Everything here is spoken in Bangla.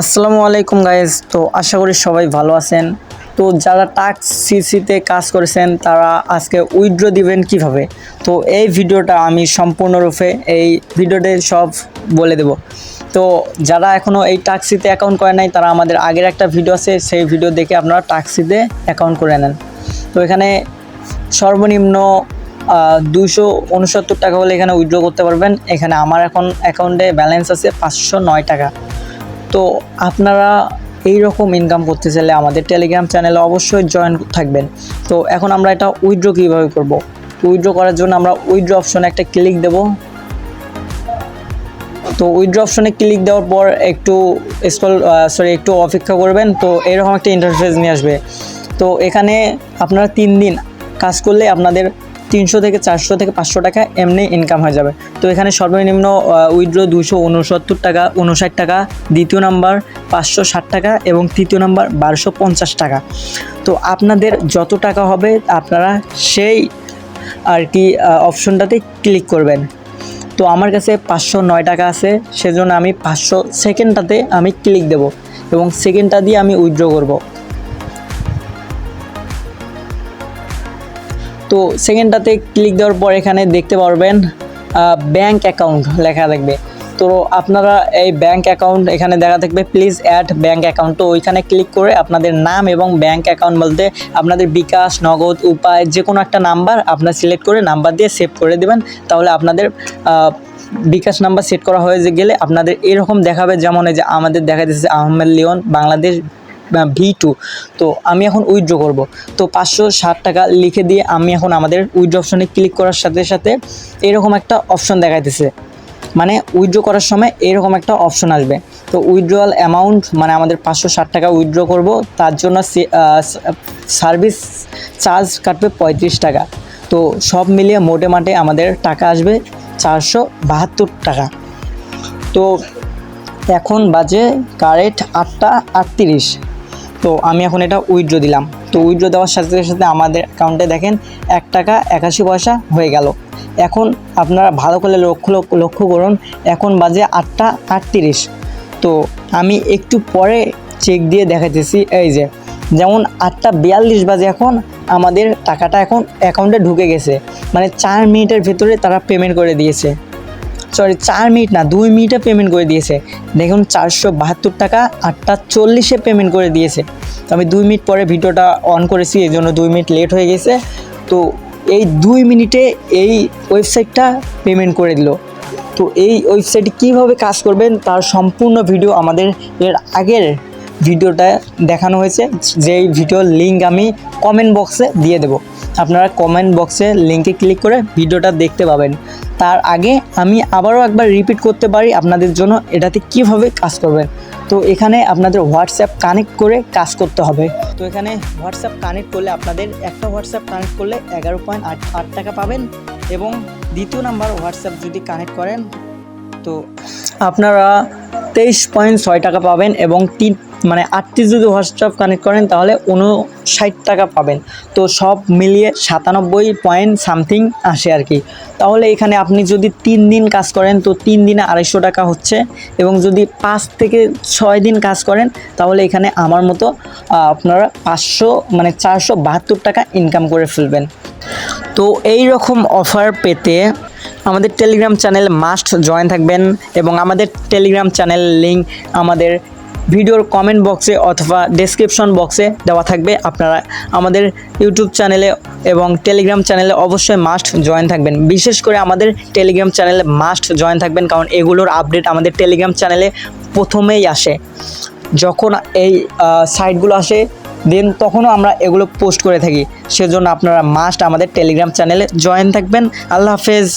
আসসালামু আলাইকুম গাইজ তো আশা করি সবাই ভালো আছেন। তো যারা টাক্স সিসিতে কাজ করেছেন, তারা আজকে উইথড্র দিবেন কীভাবে? তো এই ভিডিওটা আমি সম্পূর্ণরূপে এই ভিডিওতে সব বলে দেব। তো যারা এখনও এই টাক্সিতে অ্যাকাউন্ট করে নাই, তারা আমাদের আগের একটা ভিডিও আছে, সেই ভিডিও দেখে আপনারা টাক্সিতে অ্যাকাউন্ট করে নেন। তো এখানে সর্বনিম্ন দুশো উনসত্তর টাকা হলে এখানে উইথড্র করতে পারবেন। এখানে আমার এখন অ্যাকাউন্টে ব্যালেন্স আছে পাঁচশো নয় টাকা। তো আপনারা এই রকম ইনকাম করতে চাইলে আমাদের টেলিগ্রাম চ্যানেলে অবশ্যই জয়েন থাকবেন। তো এখন আমরা এটা উইথড্র কীভাবে করব? উইথড্র করার জন্য আমরা উইথড্র অপশনে একটা ক্লিক দেব। তো উইথড্র অপশনে ক্লিক দেওয়ার পর একটু স্কল সরি একটু অপেক্ষা করবেন, তো এরকম একটা ইন্টারফেস নিয়ে আসবে। তো এখানে আপনারা তিন দিন কাজ করলে আপনাদের তিনশো থেকে চারশো থেকে পাঁচশো টাকা এমনি ইনকাম হয়ে যাবে। তো এখানে সর্বনিম্ন উইথড্র দুশো উনসত্তর টাকা, উনষাট টাকা, দ্বিতীয় নাম্বার পাঁচশো ষাট টাকা এবং তৃতীয় নাম্বার বারোশো পঞ্চাশ টাকা। তো আপনাদের যত টাকা হবে, আপনারা সেই আর কি অপশনটাতে ক্লিক করবেন। তো আমার কাছে পাঁচশো নয় টাকা আছে, সেজন্য আমি পাঁচশো সেকেন্ডটাতে আমি ক্লিক দেব এবং সেকেন্ডটা দিয়ে আমি উইথড্র করব। তো সেকেন্ডটাতে ক্লিক দেওয়ার পর এখানে দেখতে পারবেন ব্যাংক অ্যাকাউন্ট লেখা থাকবে। তো আপনারা এই ব্যাংক অ্যাকাউন্ট এখানে দেখা থাকবে প্লিজ অ্যাড ব্যাংক অ্যাকাউন্ট তো ওইখানে ক্লিক করে আপনাদের নাম এবং ব্যাংক অ্যাকাউন্ট বলতে আপনাদের বিকাশ, নগদ, উপায় যে কোনো একটা নাম্বার আপনার সিলেক্ট করে নাম্বার দিয়ে সেভ করে দেবেন। তাহলে আপনাদের বিকাশ নাম্বার সেট করা হয়ে গেলে আপনাদের এরকম দেখাবে যেমন যে আমাদের দেখা যাচ্ছে আহমেদ লিওন, বাংলাদেশ ভি টু তো আমি এখন উইথড্র করব। তো পাঁচশো ষাট টাকা লিখে দিয়ে আমি এখন আমাদের উইথড্র অপশনে ক্লিক করার সাথে সাথে এরকম একটা অপশন দেখাইতেছে। মানে উইথড্র করার সময় এরকম একটা অপশন আসবে। তো উইথড্রয়াল অ্যামাউন্ট মানে আমাদের পাঁচশো ষাট টাকা উইথড্র করব, তার জন্য সার্ভিস চার্জ কাটবে পঁয়ত্রিশ টাকা। তো সব মিলিয়ে মোটে মাটে আমাদের টাকা আসবে চারশো বাহাত্তর টাকা। তো এখন বাজে কারেক্ট আটটা আটত্রিশ। তো আমি এখন এটা উইথড্র দিলাম। তো উইথড্র দেওয়ার সাথে সাথে আমাদের অ্যাকাউন্টে দেখেন এক টাকা একাশি পয়সা হয়ে গেল। এখন আপনারা ভালো করে লক্ষ্য লক্ষ্য- লক্ষ্য করুন, এখন বাজে আটটা আটত্রিশ। তো আমি একটু পরে চেক দিয়ে দেখাতেছি এই যে। যেমন আটটা বিয়াল্লিশ বাজে এখন, আমাদের টাকাটা এখন অ্যাকাউন্টে ঢুকে গেছে। মানে চার মিনিটের ভেতরে তারা পেমেন্ট করে দিয়েছে। সরি চার মিনিট না, দুই মিনিটে পেমেন্ট করে দিয়েছে। দেখুন, চারশো বাহাত্তর টাকা, আটটা চল্লিশে পেমেন্ট করে দিয়েছে। তো আমি দুই মিনিট পরে ভিডিওটা অন করেছি, এই জন্য দুই মিনিট লেট হয়ে গেছে। তো এই দুই মিনিটে এই ওয়েবসাইটটা পেমেন্ট করে দিল। তো এই ওয়েবসাইটে কীভাবে কাজ করবেন, তার সম্পূর্ণ ভিডিও আমাদের এর আগের ভিডিওটা দেখানো হয়েছে। যেই ভিডিওর লিঙ্ক আমি কমেন্ট বক্সে দিয়ে দেব। আপনারা কমেন্ট বক্সে লিঙ্কে ক্লিক করে ভিডিওটা দেখতে পাবেন। তার আগে আমি আবারও একবার রিপিট করতে পারি আপনাদের জন্য এটাতে কীভাবে কাজ করবেন তো এখানে আপনাদের হোয়াটসঅ্যাপ কানেক্ট করে কাজ করতে হবে। তো এখানে হোয়াটসঅ্যাপ কানেক্ট করলে আপনাদের একটা হোয়াটসঅ্যাপ কানেক্ট করলে এগারো পয়েন্ট আট আট টাকা পাবেন এবং দ্বিতীয় নাম্বার হোয়াটসঅ্যাপ যদি কানেক্ট করেন, তো আপনারা তেইশ পয়েন্ট ছয় টাকা পাবেন এবং তিন মানে আটত্রিশ যদি হোয়াটসঅ্যাপ কানেক্ট করেন, তাহলে উনষাট টাকা পাবেন। তো সব মিলিয়ে সাতানব্বই পয়েন্ট সামথিং আসে আর কি। তাহলে এখানে আপনি যদি তিন দিন কাজ করেন, তো তিন দিনে আড়াইশো টাকা হচ্ছে। এবং যদি পাঁচ থেকে ছয় দিন কাজ করেন, তাহলে এখানে আমার মতো আপনারা পাঁচশো মানে চারশো বাহাত্তর টাকা ইনকাম করে ফেলবেন। তো এই রকম অফার পেতে আমাদের টেলিগ্রাম চ্যানেল মাস্ট জয়েন থাকবেন। এবং আমাদের টেলিগ্রাম চ্যানেল লিঙ্ক আমাদের ভিডিওর কমেন্ট বক্সে অথবা ডেসক্রিপশন বক্সে দেওয়া থাকবে। আপনারা আমাদের ইউটিউব চ্যানেলে এবং টেলিগ্রাম চ্যানেলে অবশ্যই মাস্ট জয়েন থাকবেন। বিশেষ করে আমাদের টেলিগ্রাম চ্যানেলে মাস্ট জয়েন থাকবেন, কারণ এগুলোর আপডেট আমাদের টেলিগ্রাম চ্যানেলে প্রথমেই আসে। যখন এই সাইটগুলো আসে দেন তখনও আমরা এগুলো পোস্ট করে থাকি। সেজন্য আপনারা মাস্ট আমাদের টেলিগ্রাম চ্যানেলে জয়েন থাকবেন। আল্লাহ হাফেজ।